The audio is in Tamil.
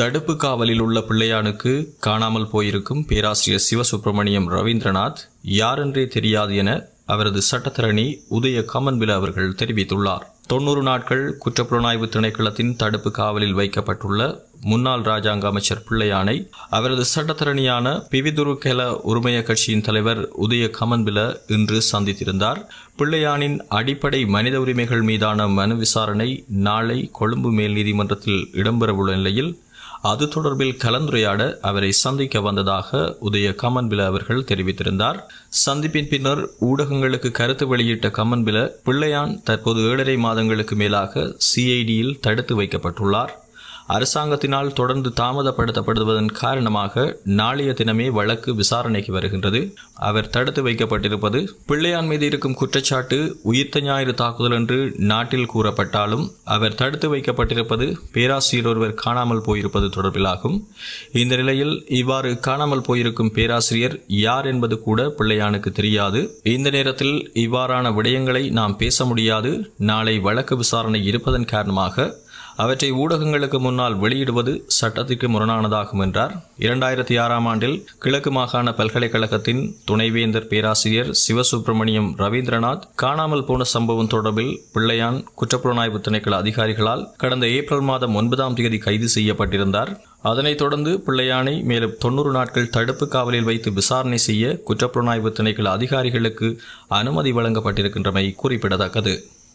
தடுப்பு காவலில் உள்ள பிள்ளையானுக்கு காணாமல் போயிருக்கும் பேராசிரியர் சிவசுப்பிரமணியம் ரவீந்திரநாத் யாரென்றே தெரியாது என அவரது சட்டத்தரணி உதய கமன்பில அவர்கள் தெரிவித்துள்ளார். தொண்ணூறு நாட்கள் குற்றப்புலனாய்வு திணைக்களத்தின் தடுப்பு காவலில் வைக்கப்பட்டுள்ள முன்னாள் ராஜாங்க அமைச்சர் பிள்ளையானை அவரது சட்டத்தரணியான பிவிதுருக்கெல உரிமைய கட்சியின் தலைவர் உதய கமன்பில இன்று சந்தித்திருந்தார். பிள்ளையானின் அடிப்படை மனித உரிமைகள் மீதான மனு விசாரணை நாளை கொழும்பு மேல் நீதிமன்றத்தில் இடம்பெறவுள்ள நிலையில் அது தொடர்பில் கலந்துரையாட அவரை சந்திக்க வந்ததாக உதய கமன்பில அவர்கள் தெரிவித்திருந்தார். சந்திப்பின் பின்னர் ஊடகங்களுக்கு கருத்து வெளியிட்ட கமன்பில பிள்ளையான் தற்போது ஏழரை மாதங்களுக்கு மேலாக சிஐடியில் தடுத்து வைக்கப்பட்டுள்ளார். அரசாங்கத்தினால் தொடர்ந்து தாமதப்படுத்தப்படுவதன் காரணமாக நாளைய தினமே வழக்கு விசாரணைக்கு வருகின்றது. அவர் தடுத்து வைக்கப்பட்டிருப்பது பிள்ளையான் மீது இருக்கும் குற்றச்சாட்டு உயிர்த்த ஞாயிறு தாக்குதல் என்று நாட்டில் கூறப்பட்டாலும் அவர் தடுத்து வைக்கப்பட்டிருப்பது பேராசிரியர் ஒருவர் காணாமல் போயிருப்பது தொடர்பிலாகும். இந்த நிலையில் இவ்வாறு காணாமல் போயிருக்கும் பேராசிரியர் யார் என்பது கூட பிள்ளையானுக்கு தெரியாது. இந்த நேரத்தில் இவ்வாறான விடயங்களை நாம் பேச முடியாது. நாளை வழக்கு விசாரணை இருப்பதன் காரணமாக அவற்றை ஊடகங்களுக்கு முன்னால் வெளியிடுவது சட்டத்திற்கு முரணானதாகும் என்றார். இரண்டாயிரத்தி ஆறாம் ஆண்டில் கிழக்கு மாகாண பல்கலைக்கழகத்தின் துணைவேந்தர் பேராசிரியர் சிவசுப்பிரமணியம் ரவீந்திரநாத் காணாமல் போன சம்பவம் தொடர்பில் பிள்ளையான் குற்றப்புலனாய்வு திணைக்கள அதிகாரிகளால் கடந்த ஏப்ரல் மாதம் ஒன்பதாம் தேதி கைது செய்யப்பட்டிருந்தார். அதனைத் தொடர்ந்து பிள்ளையானை மேலும் தொண்ணூறு நாட்கள் தடுப்பு காவலில் வைத்து விசாரணை செய்ய குற்றப்புலனாய்வு திணைக்கள அதிகாரிகளுக்கு அனுமதி வழங்கப்பட்டிருக்கின்றமை குறிப்பிடத்தக்கது.